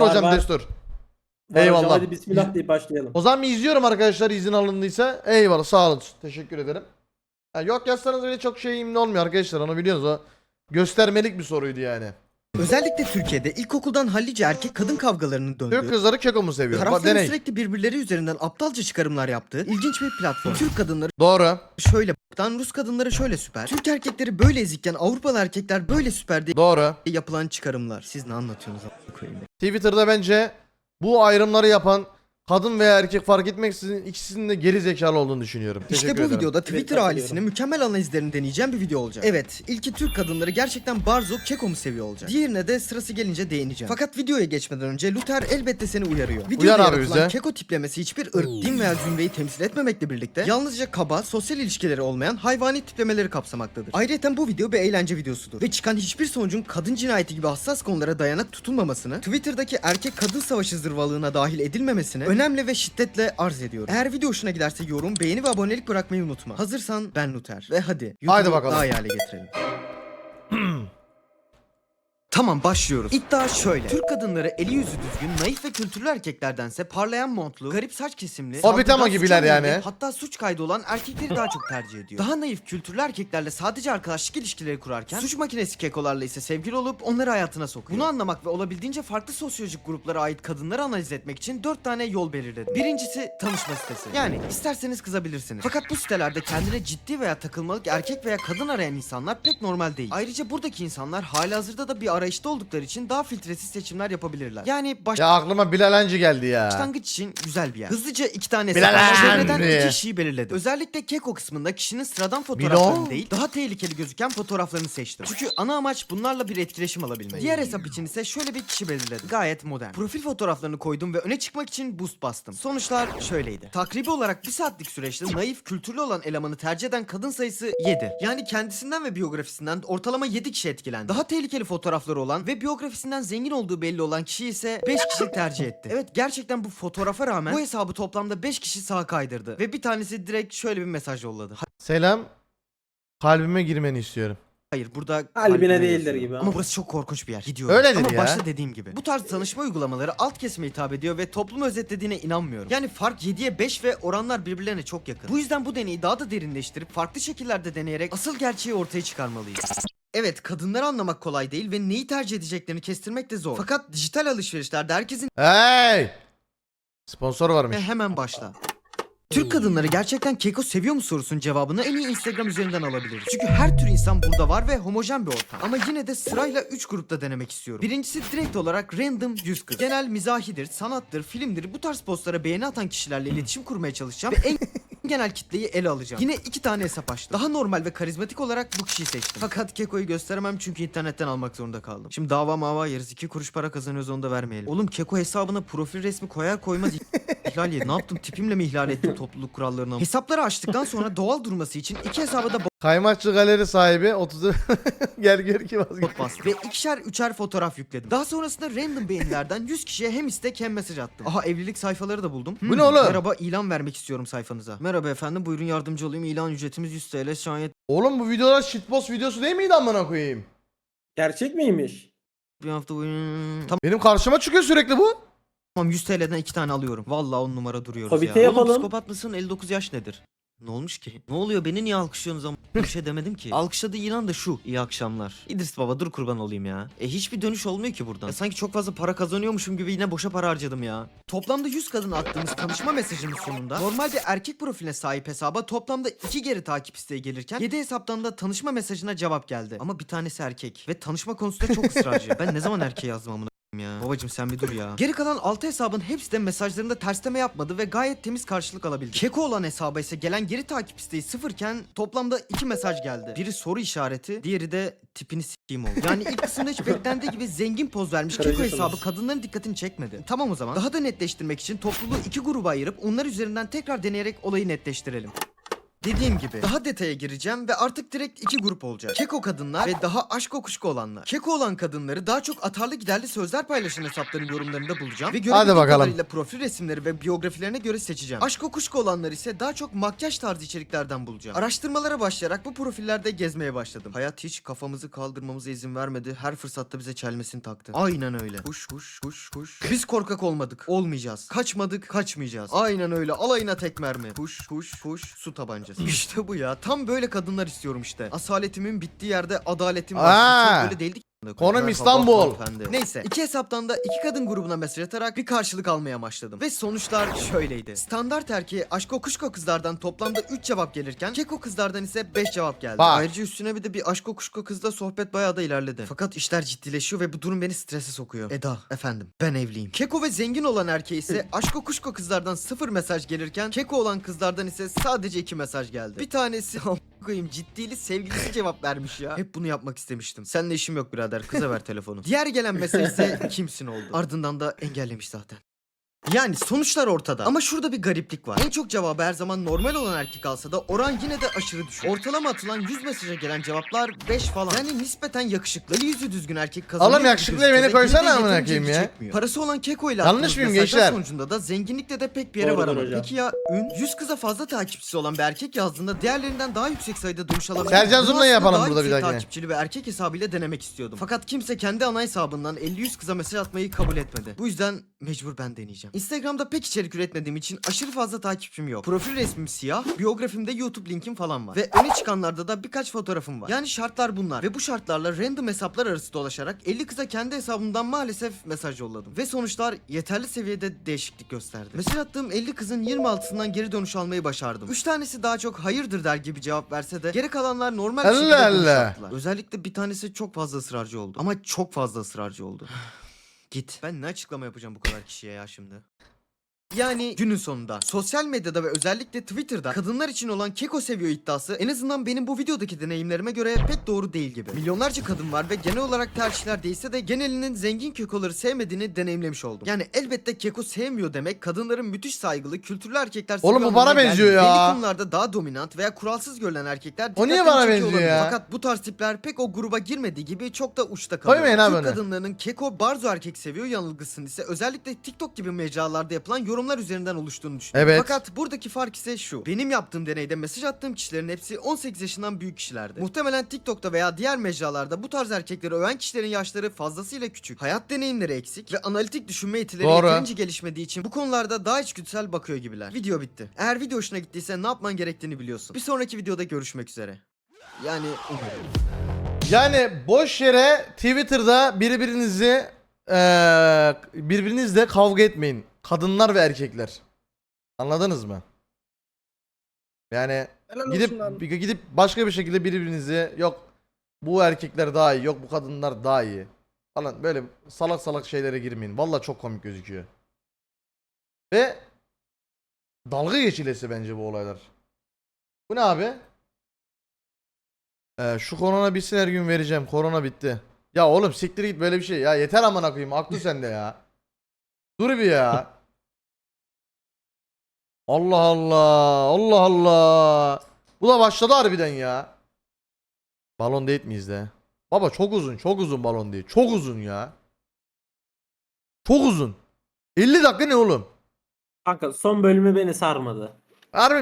Var, hocam var. destur. Var hocam, Eyvallah. Hadi bismillah deyip başlayalım. O zaman bir izliyorum arkadaşlar izin alındıysa. Eyvallah sağ olun. Teşekkür ederim. Ya yok yazsanız öyle çok şeyim ne olmuyor arkadaşlar onu biliyorsunuz o. Göstermelik bir soruydu yani. Özellikle Türkiye'de ilkokuldan hallice erkek kadın kavgalarının döndüğü, Türk kızları keko mu seviyor? Bak tarafların deney. sürekli birbirleri üzerinden aptalca çıkarımlar yaptığı ilginç bir platform. Türk kadınları Doğru. şöyle baktan Rus kadınları şöyle süper. Türk erkekleri böyle ezikken Avrupalı erkekler böyle süper diye Doğru. yapılan çıkarımlar. Siz ne anlatıyorsunuz a**ına koyayım ya? Twitter'da bence bu ayrımları yapan kadın veya erkek fark etmeksizin ikisinin de geri zekalı olduğunu düşünüyorum. İşte Teşekkür bu ederim. videoda Twitter katılıyorum. ailesinin mükemmel analizlerini deneyeceğim bir video olacak. Evet, ilki Türk kadınları gerçekten Barzo, Keko mu seviyor olacak. Diğerine de sırası gelince değineceğim. Fakat videoya geçmeden önce Luther elbette seni uyarıyor. Videoda Uyar abi yaratılan bize. Keko tiplemesi hiçbir ırk, din veya zümreyi temsil etmemekle birlikte yalnızca kaba, sosyal ilişkileri olmayan hayvani tiplemeleri kapsamaktadır. Ayrıca bu video bir eğlence videosudur. Ve çıkan hiçbir sonucun kadın cinayeti gibi hassas konulara dayanak tutulmamasını, Twitter'daki erkek kadın savaşı zırvalığına dahil edilmemesini önemli ve şiddetle arz ediyorum. Eğer video hoşuna giderse yorum, beğeni ve abonelik bırakmayı unutma. Hazırsan ben Luther. Ve hadi YouTube'u bakalım. daha iyi hale getirelim. Tamam başlıyoruz. İddia şöyle. Türk kadınları eli yüzü düzgün, naif ve kültürlü erkeklerdense parlayan montlu, garip saç kesimli, Hobbit ama gibiler yani. Hatta suç kaydı olan erkekleri daha çok tercih ediyor. Daha naif kültürlü erkeklerle sadece arkadaşlık ilişkileri kurarken suç makinesi kekolarla ise sevgili olup onları hayatına sokuyor. Bunu anlamak ve olabildiğince farklı sosyolojik gruplara ait kadınları analiz etmek için 4 tane yol belirledim. Birincisi tanışma sitesi. Yani isterseniz kızabilirsiniz. Fakat bu sitelerde kendine ciddi veya takılmalık erkek veya kadın arayan insanlar pek normal değil. Ayrıca buradaki insanlar halihazırda da bir arayışta oldukları için daha filtresiz seçimler yapabilirler. Yani baş Ya aklıma Bilal Hancı geldi ya. Başlangıç için güzel bir yer. Hızlıca iki tane Bilal hesap çevreden iki kişiyi belirledim. Özellikle Keko kısmında kişinin sıradan fotoğraflarını Bilal. değil, daha tehlikeli gözüken fotoğraflarını seçtim. Çünkü ana amaç bunlarla bir etkileşim alabilmek. Diğer hesap için ise şöyle bir kişi belirledim. Gayet modern. Profil fotoğraflarını koydum ve öne çıkmak için boost bastım. Sonuçlar şöyleydi. Takribi olarak bir saatlik süreçte naif, kültürlü olan elemanı tercih eden kadın sayısı 7. Yani kendisinden ve biyografisinden ortalama 7 kişi etkilendi. Daha tehlikeli fotoğrafları olan ve biyografisinden zengin olduğu belli olan kişi ise 5 kişi tercih etti. Evet gerçekten bu fotoğrafa rağmen bu hesabı toplamda 5 kişi sağa kaydırdı. Ve bir tanesi direkt şöyle bir mesaj yolladı. Selam. Kalbime girmeni istiyorum. Hayır burada Kalbine değildir yazıyor. gibi Ama ama. burası çok korkunç bir yer. Gidiyorum. Öyledir Ama ya. başta dediğim gibi. Bu tarz tanışma uygulamaları alt kesime hitap ediyor ve toplumu özetlediğine inanmıyorum. Yani fark 7'ye 5 ve oranlar birbirlerine çok yakın. Bu yüzden bu deneyi daha da derinleştirip farklı şekillerde deneyerek asıl gerçeği ortaya çıkarmalıyız. Evet kadınları anlamak kolay değil ve neyi tercih edeceklerini kestirmek de zor. Fakat dijital alışverişlerde herkesin Hey! Sponsor varmış. ve hemen başla. Türk kadınları gerçekten keko seviyor mu sorusunun cevabını en iyi Instagram üzerinden alabiliriz. Çünkü her tür insan burada var ve homojen bir ortam. Ama yine de sırayla 3 grupta denemek istiyorum. Birincisi direkt olarak random 100 kız. Genel mizahidir, sanattır, filmdir bu tarz postlara beğeni atan kişilerle iletişim kurmaya çalışacağım ve en genel kitleyi ele alacağım. Yine iki tane hesap açtım. Daha normal ve karizmatik olarak bu kişiyi seçtim. Fakat Keko'yu gösteremem çünkü internetten almak zorunda kaldım. Şimdi dava mava yeriz. iki kuruş para kazanıyoruz onu da vermeyelim. Oğlum Keko hesabına profil resmi koyar koymaz ihlal yedi. Ne yaptım? Tipimle mi ihlal ettim topluluk kurallarını? Hesapları açtıktan sonra doğal durması için iki hesaba da Kaymakçı galeri sahibi 30 gel gör ki vazgeç. bastım. Ve ikişer üçer fotoğraf yükledim. Daha sonrasında random beğenilerden 100 kişiye hem istek hem mesaj attım. Aha evlilik sayfaları da buldum. Bu ne oğlum? Merhaba ilan vermek istiyorum sayfanıza. Merhaba efendim buyurun yardımcı olayım. İlan ücretimiz 100 TL. Şayet Oğlum bu videolar shitpost videosu değil miydi amına koyayım? Gerçek miymiş? bir hafta boyunca... Benim karşıma çıkıyor sürekli bu. Tamam 100 TL'den iki tane alıyorum. Vallahi on numara duruyoruz Hobbit'e ya. Oğlum yapalım. psikopat mısın? 59 yaş nedir? Ne olmuş ki? Ne oluyor? Beni niye alkışlıyorsunuz ama bir şey demedim ki. Alkışladığı ilan da şu. İyi akşamlar. İdris baba dur kurban olayım ya. E hiçbir dönüş olmuyor ki buradan. Ya sanki çok fazla para kazanıyormuşum gibi yine boşa para harcadım ya. Toplamda 100 kadın attığımız tanışma mesajının sonunda normal bir erkek profiline sahip hesaba toplamda 2 geri takip isteği gelirken 7 hesaptan da tanışma mesajına cevap geldi. Ama bir tanesi erkek ve tanışma konusunda çok ısrarcı. ben ne zaman erkeğe yazdım amına ya. Babacım sen bir dur ya. Geri kalan 6 hesabın hepsi de mesajlarında tersleme yapmadı ve gayet temiz karşılık alabildi. Keko olan hesaba ise gelen geri takip isteği sıfırken toplamda 2 mesaj geldi. Biri soru işareti, diğeri de tipini s**eyim oldu. Yani ilk kısımda hiç beklendiği gibi zengin poz vermiş Keko hesabı kadınların dikkatini çekmedi. Tamam o zaman. Daha da netleştirmek için topluluğu iki gruba ayırıp onlar üzerinden tekrar deneyerek olayı netleştirelim. Dediğim gibi daha detaya gireceğim ve artık direkt iki grup olacak. Keko kadınlar ve daha aşk kuşku olanlar. Keko olan kadınları daha çok atarlı giderli sözler paylaşan hesapların yorumlarında bulacağım. Ve görebildiğim bakalım. kadarıyla profil resimleri ve biyografilerine göre seçeceğim. Aşk kuşku olanlar ise daha çok makyaj tarzı içeriklerden bulacağım. Araştırmalara başlayarak bu profillerde gezmeye başladım. Hayat hiç kafamızı kaldırmamıza izin vermedi. Her fırsatta bize çelmesini taktı. Aynen öyle. Kuş kuş kuş kuş. Biz korkak olmadık. Olmayacağız. Kaçmadık. Kaçmayacağız. Aynen öyle. Alayına tek mermi. Kuş kuş kuş su tabancası. işte bu ya. Tam böyle kadınlar istiyorum işte. Asaletimin bittiği yerde adaletim Aa. var. Çok öyle değildi ki. Konum İstanbul. Neyse iki hesaptan da iki kadın grubuna mesaj atarak bir karşılık almaya başladım. Ve sonuçlar şöyleydi. Standart erkeğe aşko kuşko kızlardan toplamda 3 cevap gelirken keko kızlardan ise 5 cevap geldi. Bak. Ayrıca üstüne bir de bir aşko kuşko kızla sohbet bayağı da ilerledi. Fakat işler ciddileşiyor ve bu durum beni strese sokuyor. Eda efendim ben evliyim. Keko ve zengin olan erkeğe ise aşko kuşko kızlardan 0 mesaj gelirken keko olan kızlardan ise sadece 2 mesaj geldi. Bir tanesi koyayım ciddili sevgilisi cevap vermiş ya. Hep bunu yapmak istemiştim. Seninle işim yok birader kıza ver telefonu. Diğer gelen mesaj ise kimsin oldu. Ardından da engellemiş zaten. Yani sonuçlar ortada. Ama şurada bir gariplik var. En çok cevabı her zaman normal olan erkek alsa da oran yine de aşırı düşük. Ortalama atılan 100 mesaja gelen cevaplar 5 falan. Yani nispeten yakışıklı, eli yüzü düzgün erkek kazanıyor. Oğlum gözüküyor beni koysana amına koyayım ya. çekmiyor. Parası olan keko ile Yanlış mıyım gençler? sonucunda da zenginlikle de pek bir yere Doğrudur varamadı. hocam. Peki ya ün? 100 kıza fazla takipçisi olan bir erkek yazdığında diğerlerinden daha yüksek sayıda dönüş alabilir. Sercan Zurna'yı yapalım daha burada bir yüksek dahakine. takipçili ve erkek hesabıyla denemek istiyordum. Fakat kimse kendi ana hesabından 50-100 kıza mesaj atmayı kabul etmedi. Bu yüzden mecbur ben deneyeceğim. Instagram'da pek içerik üretmediğim için aşırı fazla takipçim yok. Profil resmim siyah, biyografimde YouTube linkim falan var. Ve öne çıkanlarda da birkaç fotoğrafım var. Yani şartlar bunlar. Ve bu şartlarla random hesaplar arası dolaşarak 50 kıza kendi hesabımdan maalesef mesaj yolladım. Ve sonuçlar yeterli seviyede değişiklik gösterdi. Mesaj attığım 50 kızın 26'sından geri dönüş almayı başardım. 3 tanesi daha çok hayırdır der gibi cevap verse de geri kalanlar normal bir Allah şekilde Allah. attılar. Özellikle bir tanesi çok fazla ısrarcı oldu. Ama çok fazla ısrarcı oldu. Git. Ben ne açıklama yapacağım bu kadar kişiye ya şimdi? Yani günün sonunda sosyal medyada ve özellikle Twitter'da kadınlar için olan keko seviyor iddiası en azından benim bu videodaki deneyimlerime göre pek doğru değil gibi. Milyonlarca kadın var ve genel olarak tercihler değilse de genelinin zengin kekoları sevmediğini deneyimlemiş oldum. Yani elbette keko sevmiyor demek kadınların müthiş saygılı kültürlü erkekler Oğlum bu bana benziyor gelmiyor. ya. Belli konularda daha dominant veya kuralsız görülen erkekler O niye bana çekiyor benziyor olabilir. ya? Fakat bu tarz tipler pek o gruba girmediği gibi çok da uçta kalıyor. Koymayın abi Türk onu. kadınlarının keko barzo erkek seviyor yanılgısının ise özellikle TikTok gibi mecralarda yapılan yorumlar üzerinden oluştuğunu düşünüyorum. Evet. Fakat buradaki fark ise şu. Benim yaptığım deneyde mesaj attığım kişilerin hepsi 18 yaşından büyük kişilerdi. Muhtemelen TikTok'ta veya diğer mecralarda bu tarz erkekleri öven kişilerin yaşları fazlasıyla küçük. Hayat deneyimleri eksik ve analitik düşünme yetileri Doğru. yeterince gelişmediği için bu konularda daha içgüdüsel bakıyor gibiler. Video bitti. Eğer video hoşuna gittiyse ne yapman gerektiğini biliyorsun. Bir sonraki videoda görüşmek üzere. Yani umarım. Yani boş yere Twitter'da birbirinizi eee birbirinizle kavga etmeyin. Kadınlar ve erkekler. Anladınız mı? Yani Helal gidip olsun gidip başka bir şekilde birbirinizi yok bu erkekler daha iyi, yok bu kadınlar daha iyi falan böyle salak salak şeylere girmeyin. Vallahi çok komik gözüküyor. Ve dalga geçilesi bence bu olaylar. Bu ne abi? Ee, şu korona bitsin her gün vereceğim. Korona bitti. Ya oğlum siktir git böyle bir şey. Ya yeter amına koyayım. Aklı sende ya. Dur bir ya. Allah Allah. Allah Allah. Bu da başladı harbiden ya. Balon date miyiz de? Baba çok uzun. Çok uzun balon değil. Çok uzun ya. Çok uzun. 50 dakika ne oğlum? Kanka son bölümü beni sarmadı. Harbi mi?